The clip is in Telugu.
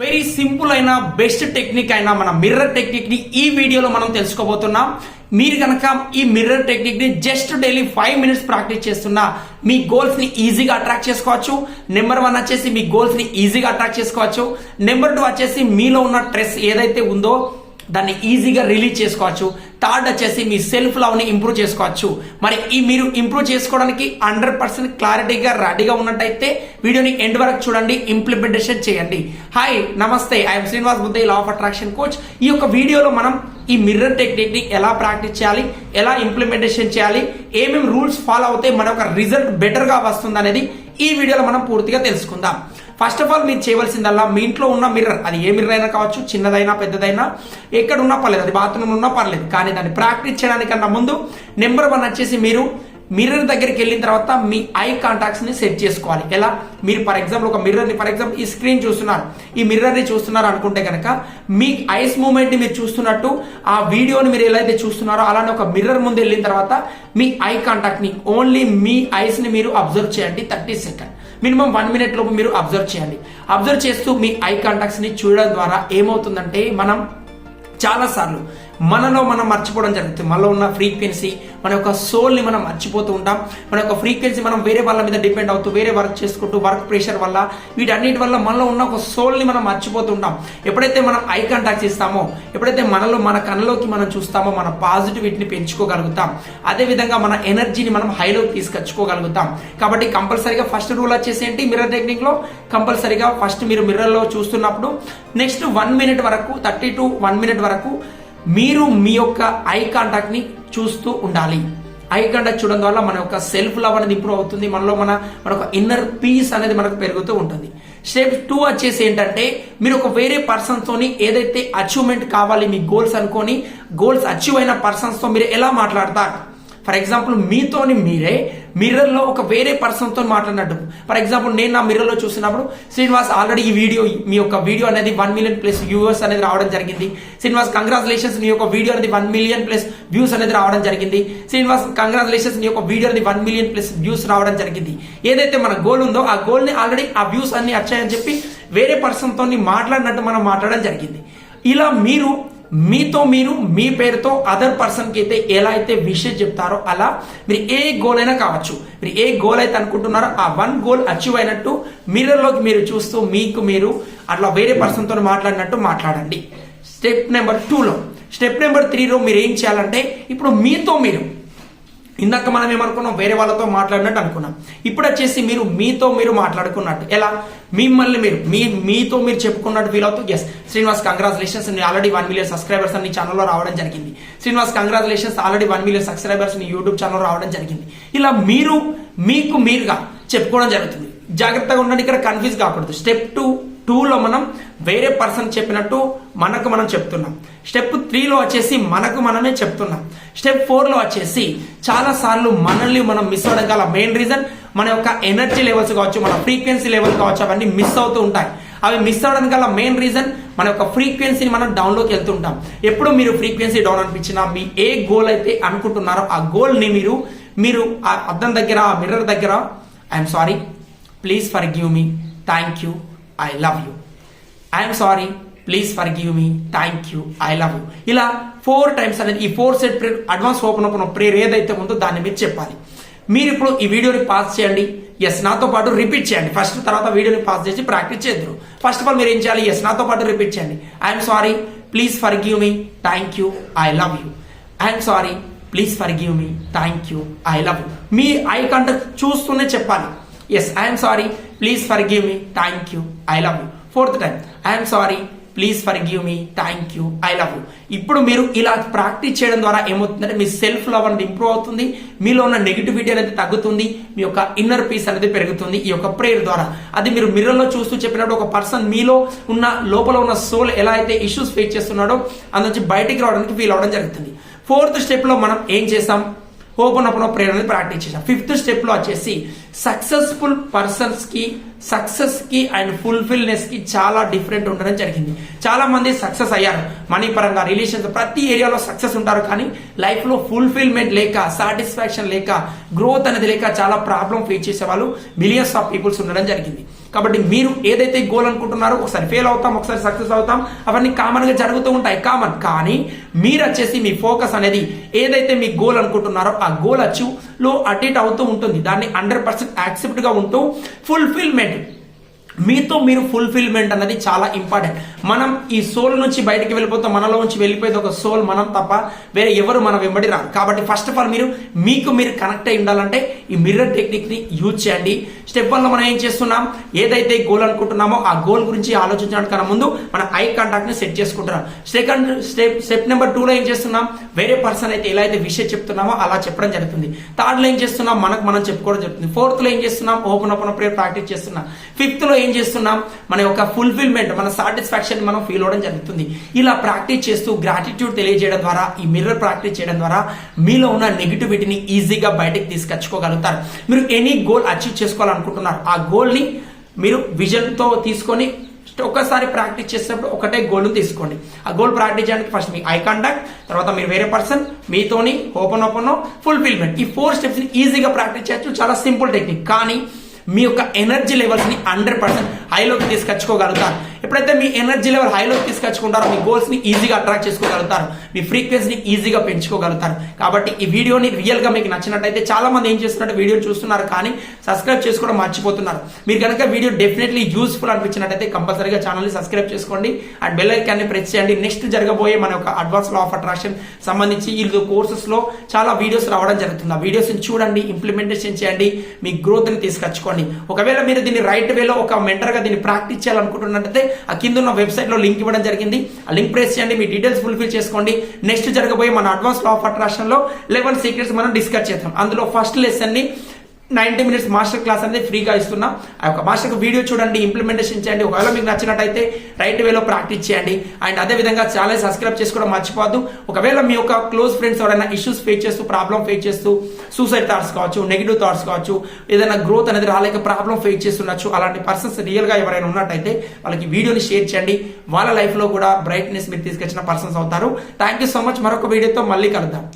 వెరీ సింపుల్ అయిన బెస్ట్ టెక్నిక్ అయిన మన మిర్రర్ టెక్నిక్ని ఈ వీడియోలో మనం తెలుసుకోబోతున్నాం. మీరు కనుక ఈ mirror టెక్నిక్ని just daily five minutes practice చేస్తున్నా మీ గోల్స్ని ఈజీగా అట్రాక్ట్ చేసుకోవచ్చు. నెంబర్ వన్ వచ్చేసి మీ గోల్స్ని ఈజీగా అట్రాక్ట్ చేసుకోవచ్చు. నెంబర్ టూ వచ్చేసి మీలో ఉన్న స్ట్రెస్ ఏదైతే ఉందో దాన్ని ఈజీగా రిలీజ్ చేసుకోవచ్చు. థర్డ్ వచ్చేసి మీ సెల్ఫ్ లవ్ని ఇంప్రూవ్ చేసుకోవచ్చు. మరి ఈ మీరు ఇంప్రూవ్ చేసుకోవడానికి హండ్రెడ్ పర్సెంట్ క్లారిటీగా రెడీగా ఉన్నట్టయితే వీడియోని ఎండ్ వరకు చూడండి ఇంప్లిమెంటేషన్ చేయండి. హాయ్ నమస్తే ఐఎమ్ శ్రీనివాస్ బుద్ధి లా ఆఫ్ అట్రాక్షన్ కోచ్ ఈ యొక్క వీడియోలో మనం ఈ మిర్రర్ టెక్నిక్ని ఎలా ప్రాక్టీస్ చేయాలి ఎలా ఇంప్లిమెంటేషన్ చేయాలి ఏమేమి రూల్స్ ఫాలో అవుతే మన యొక్క రిజల్ట్ బెటర్గా వస్తుంది అనేది ఈ వీడియోలో మనం పూర్తిగా తెలుసుకుందాం. ఫస్ట్ ఆఫ్ ఆల్ మీరు చేయవలసిందల్లా మీ ఇంట్లో ఉన్న మిర్రర్ అది ఏ మిర్రర్ అయినా కావచ్చు చిన్నదైనా పెద్దదైనా ఎక్కడ ఉన్నా పర్లేదు. అది బాత్రూమ్ ఉన్నా పర్లేదు. కానీ దాన్ని ప్రాక్టీస్ చేయడానికన్నా ముందు నెంబర్ వన్ వచ్చేసి మీరు మిర్రర్ దగ్గరికి వెళ్ళిన తర్వాత మీ ఐ కాంటాక్ట్స్ని సెట్ చేసుకోవాలి. ఎలా? మీరు ఫర్ ఎగ్జాంపుల్ ఒక మిర్రర్ని ఫర్ ఎగ్జాంపుల్ ఈ స్క్రీన్ చూస్తున్నారు. ఈ మిర్రర్ని చూస్తున్నారు అనుకుంటే కనుక మీ ఐస్ మూమెంట్ని మీరు చూస్తున్నట్టు ఆ వీడియోని మీరు ఎలా అయితే చూస్తున్నారో అలానే ఒక మిర్రర్ ముందు వెళ్ళిన తర్వాత మీ ఐ కాంటాక్ట్ని ఓన్లీ మీ ఐస్ని మీరు అబ్జర్వ్ చేయండి thirty second minimum one minute లోపు మీరు అబ్జర్వ్ చేయండి. అబ్జర్వ్ చేస్తూ మీ ఐ కాంటాక్ట్స్ని చూడడం ద్వారా ఏమవుతుందంటే మనం చాలా సార్లు మనలో మనం మర్చిపోవడం జరుగుతుంది. మనలో ఉన్న ఫ్రీక్వెన్సీ మన యొక్క సోల్ని మనం మర్చిపోతూ ఉంటాం. మన యొక్క ఫ్రీక్వెన్సీ మనం వేరే వాళ్ళ మీద డిపెండ్ అవుతూ వేరే వర్క్ చేసుకుంటూ వర్క్ ప్రెషర్ వల్ల వీటన్నిటి వల్ల మనలో ఉన్న ఒక సోల్ని మనం మర్చిపోతూ ఉంటాం. ఎప్పుడైతే మనం ఐ కాంటాక్ట్ చేస్తామో ఎప్పుడైతే మనలో మన కళ్ళలోకి మనం చూస్తామో మన పాజిటివిటీని పెంచుకోగలుగుతాం. అదే విధంగా మన ఎనర్జీని మనం హైలోకి తీసుకొచ్చుకోగలుగుతాం. కాబట్టి కంపల్సరీగా ఫస్ట్ రూల్ వచ్చేసి ఏంటి? మిర్రర్ టెక్నిక్లో కంపల్సరీగా ఫస్ట్ మీరు మిర్రర్లో చూస్తున్నప్పుడు నెక్స్ట్ వన్ మినిట్ వరకు థర్టీ టు వన్ మినిట్ వరకు మీరు మీ యొక్క ఐ కాంటాక్ట్ని చూస్తూ ఉండాలి. ఐ కాంటాక్ట్ చూడడం వల్ల మన యొక్క సెల్ఫ్ లవ్ అనేది ఇంప్రూవ్ అవుతుంది. మనలో మన మన ఇన్నర్ పీస్ అనేది మనకు పెరుగుతూ ఉంటుంది. స్టెప్ టూ వచ్చేసి ఏంటంటే మీరు ఒక వేరే పర్సన్స్తోని ఏదైతే అచీవ్మెంట్ కావాలి మీ గోల్స్ అనుకొని గోల్స్ అచీవ్ అయిన పర్సన్స్తో మీరు ఎలా మాట్లాడతారు? ఫర్ ఎగ్జాంపుల్ మీతోని మీరే మిర్రర్లో ఒక వేరే పర్సన్తో మాట్లాడినట్టు. ఫర్ ఎగ్జాంపుల్ నేను నా మిర్రర్లో చూసినప్పుడు శ్రీనివాస్ ఆల్రెడీ ఈ వీడియో మీ యొక్క వీడియో అనేది వన్ మిలియన్ ప్లస్ వ్యూవర్స్ అనేది రావడం జరిగింది. శ్రీనివాస్ కంగ్రాచులేషన్స్ నీ యొక్క వీడియో అనేది వన్ మిలియన్ ప్లస్ వ్యూస్ అనేది రావడం జరిగింది. శ్రీనివాస్ కంగ్రాచులేషన్స్ నీ యొక్క వీడియో అనేది వన్ మిలియన్ ప్లస్ వ్యూస్ రావడం జరిగింది. ఏదైతే మన గోల్ ఉందో ఆ గోల్ని ఆల్రెడీ ఆ వ్యూస్ అన్ని వచ్చాయని చెప్పి వేరే పర్సన్తో మాట్లాడినట్టు మనం మాట్లాడడం జరిగింది. ఇలా మీరు మీతో మీరు మీ పేరుతో అదర్ పర్సన్కి అయితే ఎలా అయితే విషయం చెప్తారో అలా మీరు ఏ గోల్ అయినా కావచ్చు. మీరు ఏ గోల్ అయితే అనుకుంటున్నారో ఆ వన్ గోల్ అచీవ్ అయినట్టు మిర్రర్లోకి మీరు చూస్తూ మీకు మీరు అట్లా వేరే పర్సన్తో మాట్లాడినట్టు మాట్లాడండి. స్టెప్ నెంబర్ టూలో స్టెప్ నెంబర్ త్రీలో మీరు ఏం చేయాలంటే ఇప్పుడు మీతో మీరు ఇందాక మనం ఏమనుకున్నాం? వేరే వాళ్ళతో మాట్లాడినట్టు అనుకున్నాం. ఇప్పుడు వచ్చేసి మీరు మీతో మీరు మాట్లాడుకున్నట్టు. ఎలా? మిమ్మల్ని మీరు మీ మీతో మీరు చెప్పుకున్నట్టు ఫీల్ అవుతూ ఎస్ శ్రీనివాస్ కంగ్రాచులేషన్స్ నేను ఆల్రెడీ వన్ మిలియన్ సబ్స్క్రైబర్స్ అని ఛానల్లో రావడం జరిగింది. Srinivas congratulations already one million subscribers YouTube channel రావడం జరిగింది. ఇలా మీరు మీకు మీరుగా చెప్పుకోవడం జరుగుతుంది. జాగ్రత్తగా ఉండండి. ఇక్కడ కన్ఫ్యూజ్ కాకూడదు. స్టెప్ టూ టూలో మనం వేరే పర్సన్ చెప్పినట్టు మనకు మనం చెప్తున్నాం. స్టెప్ త్రీలో వచ్చేసి మనకు మనమే చెప్తున్నాం. స్టెప్ ఫోర్లో వచ్చేసి చాలా సార్లు మనల్ని మనం మిస్ అవ్వడం గల మెయిన్ రీజన్ మన యొక్క ఎనర్జీ లెవెల్స్ కావచ్చు మన ఫ్రీక్వెన్సీ లెవెల్ కావచ్చు అవన్నీ మిస్ అవుతూ ఉంటాయి. అవి మిస్ అవ్వడం గల మెయిన్ రీజన్ మన యొక్క ఫ్రీక్వెన్సీని మనం డౌన్లోకి వెళ్తుంటాం. ఎప్పుడు మీరు ఫ్రీక్వెన్సీ డౌన్ అనిపించినా మీ ఏ గోల్ అయితే అనుకుంటున్నారో ఆ గోల్ని మీరు మీరు ఆ అద్దం దగ్గర ఆ మిర్రర్ దగ్గర I'm sorry please forgive me thank you I love you I'm sorry please forgive me thank you I love you ఇలా ఫోర్ టైమ్స్ అనేది ఈ four set prayer advance open open prayer ఏదైతే ఉందో దాన్ని మీరు చెప్పాలి. మీరు ఇప్పుడు ఈ వీడియోని పాస్ చేయండి. ఎస్ నాతో పాటు రిపీట్ చేయండి. ఫస్ట్ తర్వాత వీడియోని పాస్ చేసి ప్రాక్టీస్ చేద్దరు. ఫస్ట్ ఆఫ్ ఆల్ మీరు ఏం చేయాలి? ఎస్ నాతో పాటు రిపీట్ చేయండి. I'm sorry please forgive me thank you I love you I'm sorry please forgive me thank you I love you me eye contact చూస్తూనే చెప్పాలి. Yes I'm sorry please forgive me thank you I love you fourth time I'm sorry please forgive me thank you I love you ఇప్పుడు మీరు ఇలా ప్రాక్టీస్ చేయడం ద్వారా ఏమవుతుందంటే మీ సెల్ఫ్ లవ్ అనేది ఇంప్రూవ్ అవుతుంది. మీలో ఉన్న నెగిటివిటీ అనేది తగ్గుతుంది. మీ యొక్క ఇన్నర్ పీస్ అనేది పెరుగుతుంది. ఈ యొక్క ప్రేయర్ ద్వారా. అది మీరు మిర్రర్లో చూస్తూ చెప్పినట్టు ఒక పర్సన్ మీలో ఉన్న లోపల ఉన్న సోల్ ఎలా అయితే ఇష్యూస్ ఫేస్ చేస్తున్నాడో అందులోంచి బయటికి రావడానికి ఫీల్ అవడం జరుగుతుంది. ఫోర్త్ స్టెప్లో మనం ఏం చేస్తాం? ఓపెన్ ఓపెన్ ప్రేయర్ అనేది ప్రాక్టీస్ చేశాం. ఫిఫ్త్ స్టెప్లో వచ్చేసి సక్సెస్ఫుల్ పర్సన్స్కి సక్సెస్కి అండ్ ఫుల్ఫిల్నెస్కి చాలా డిఫరెంట్ ఉండడం జరిగింది. చాలా మంది సక్సెస్ అయ్యారు. మనీ పరంగా రిలేషన్స్ ప్రతి ఏరియాలో సక్సెస్ ఉంటారు కానీ లైఫ్లో ఫుల్ఫిల్మెంట్ లేక సాటిస్ఫాక్షన్ లేక గ్రోత్ అనేది లేక చాలా ప్రాబ్లం ఫేస్ చేసే వాళ్ళు మిలియన్స్ ఆఫ్ పీపుల్స్ ఉండడం జరిగింది. కాబట్టి మీరు ఏదైతే గోల్ అనుకుంటున్నారో ఒకసారి ఫెయిల్ అవుతాం ఒకసారి సక్సెస్ అవుతాం. అవన్నీ కామన్గా జరుగుతూ ఉంటాయి కామన్ కానీ మీరు వచ్చేసి మీ ఫోకస్ అనేది ఏదైతే మీ గోల్ అనుకుంటున్నారో ఆ గోల్ అచీవ్లో అవుతూ ఉంటుంది. దాన్ని హండ్రెడ్ పర్సెంట్ యాక్సెప్ట్గా ఉంటూ ఫుల్ఫిల్మెంట్ మీతో మీరు ఫుల్ఫిల్మెంట్ అనేది చాలా ఇంపార్టెంట్ మనం ఈ సోల్ నుంచి బయటకు వెళ్ళిపోతాం మనలో నుంచి వెళ్ళిపోయేది ఒక సోల్ మనం తప్ప వేరే ఎవరు మన వెంబడి రారు. కాబట్టి ఫస్ట్ ఆఫ్ ఆల్ మీరు మీకు మీరు కనెక్ట్ అయి ఉండాలంటే ఈ మిర్రర్ టెక్నిక్ని యూజ్ చేయండి. స్టెప్ వన్లో మనం ఏం చేస్తున్నాం? ఏదైతే గోల్ అనుకుంటున్నామో ఆ గోల్ గురించి ఆలోచించడానికన్నా ముందు మన ఐ కాంటాక్ట్ని సెట్ చేసుకుంటున్నాం. Second step step number two లో ఏం చేస్తున్నాం? వేరే పర్సన్ అయితే ఎలా అయితే విషయం చెప్తున్నామో అలా చెప్పడం జరుగుతుంది. థర్డ్లో ఏం చేస్తున్నాం? మనకు మనం చెప్పుకోవడం జరుగుతుంది. ఫోర్త్లో ఏం చేస్తున్నాం? ఓపెన్ ఓపెన్ ప్రేయర్ ప్రాక్టీస్ చేస్తున్నాం. ఫిఫ్త్లో ఏం చేస్తున్నాం? మన యొక్క ఫుల్ఫిల్మెంట్ మన సాటిస్ఫాక్షన్ మనం ఫీల్ అవడం జరుగుతుంది. ఇలా ప్రాక్టీస్ చేస్తూ గ్రాటిట్యూడ్ తెలియజేయడం ద్వారా ఈ మిర్రర్ ప్రాక్టీస్ చేయడం ద్వారా మీలో ఉన్న నెగిటివిటీని ఈజీగా బయటకు తీసుకొచ్చుకోగలుగుతారు. మీరు ఎనీ గోల్ అచీవ్ చేసుకోవాలనుకుంటున్నారు ఆ గోల్ని మీరు విజన్తో తీసుకొని ఒక్కసారి ప్రాక్టీస్ చేసినప్పుడు ఒకటే గోల్ తీసుకోండి. ఆ గోల్ ప్రాక్టీస్ చేయడానికి ఫస్ట్ మీ ఐ కాంటాక్ట్ తర్వాత మీరు వేరే పర్సన్ మీతోని ఓపెన్ ఓపెన్ ఫుల్ఫిల్మెంట్ ఈ ఫోర్ స్టెప్స్ని ఈజీగా ప్రాక్టీస్ చేయొచ్చు చాలా సింపుల్ టెక్నిక్ కానీ మీ యొక్క ఎనర్జీ లెవెల్స్ని హండ్రెడ్ పర్సెంట్ హైలోకి తీసుకొచ్చుకోగలుగుతారు. ఎప్పుడైతే మీ ఎనర్జీ లెవెల్ హైలోకి తీసుకొచ్చుకుంటారో మీ గోల్స్ని ఈజీగా అట్రాక్ట్ చేసుకోగలుగుతారు. మీ ఫ్రీక్వెన్సీని ఈజీగా పెంచుకోగలుగుతారు. కాబట్టి ఈ వీడియోని రియల్గా మీకు నచ్చినట్టయితే చాలా మంది ఏం చేస్తున్నట్టు వీడియో చూస్తున్నారు కానీ సబ్స్క్రైబ్ చేసుకోవడం మర్చిపోతున్నారు. మీరు కనుక వీడియో డెఫినెట్లీ యూస్ఫుల్ అనిపించినట్టయితే కంపల్సరీగా ఛానల్ని సబ్స్క్రైబ్ చేసుకోండి. అండ్ బెల్ ఐకాన్ని ప్రెస్ చేయండి. నెక్స్ట్ జరగబోయే మన యొక్క అడ్వాన్స్ లా ఆఫ్ అట్రాక్షన్ సంబంధించి ఈ కోర్సెస్లో చాలా వీడియోస్ రావడం జరుగుతుంది. ఆ వీడియోస్ని చూడండి ఇంప్లిమెంటేషన్ చేయండి మీ గ్రోత్ని తీసుకొచ్చుకోండి. ఒకవేళ మీరు దీన్ని రైట్ వేలో ఒక మెంటర్గా దీన్ని ప్రాక్టీస్ చేయాలనుకుంటున్నట్టయితే ఆ కింద ఉన్న వెబ్సైట్లో లింక్ ఇవ్వడం జరిగింది. ఆ లింక్ ప్రెస్ చేయండి మీ డీటెయిల్స్ ఫుల్ఫిల్ చేసుకోండి. నెక్స్ట్ జరగబోయే మన అడ్వాన్స్ లా ఆఫ్ అట్రాక్షన్లో లెవెన్ సీక్రెట్స్ మనం డిస్కస్ చేద్దాం. అందులో first lesson ninety ninety minutes master class అనేది ఫ్రీగా ఇస్తున్నాం. ఆ యొక్క మాస్టర్ వీడియో చూడండి ఇంప్లిమెంటేషన్ చేయండి. ఒకవేళ మీకు నచ్చినట్టయితే రైట్ వేలో ప్రాక్టీస్ చేయండి. అండ్ అదే విధంగా ఛానల్ సబ్స్క్రైబ్ చేసుకోవడం మర్చిపోవద్దు. ఒకవేళ మీ యొక్క క్లోజ్ ఫ్రెండ్స్ ఎవరైనా ఇష్యూస్ ఫేస్ చేస్తూ ప్రాబ్లం ఫేస్ చేస్తూ సూసైడ్ థాట్స్ కావచ్చు నెగిటివ్ థాట్స్ కావచ్చు ఏదైనా గ్రోత్ అనేది రాలేక ప్రాబ్లం ఫేస్ చేస్తుండొచ్చు. అలాంటి పర్సన్స్ రియల్గా ఎవరైనా ఉన్నట్టయితే వాళ్ళకి వీడియోని షేర్ చేయండి. వాళ్ళ లైఫ్లో కూడా బ్రైట్నెస్ మీరు తీసుకొచ్చిన పర్సన్స్ అవుతారు. థ్యాంక్ యూ సో మచ్ మరొక వీడియోతో మళ్ళీ కలుద్దాం.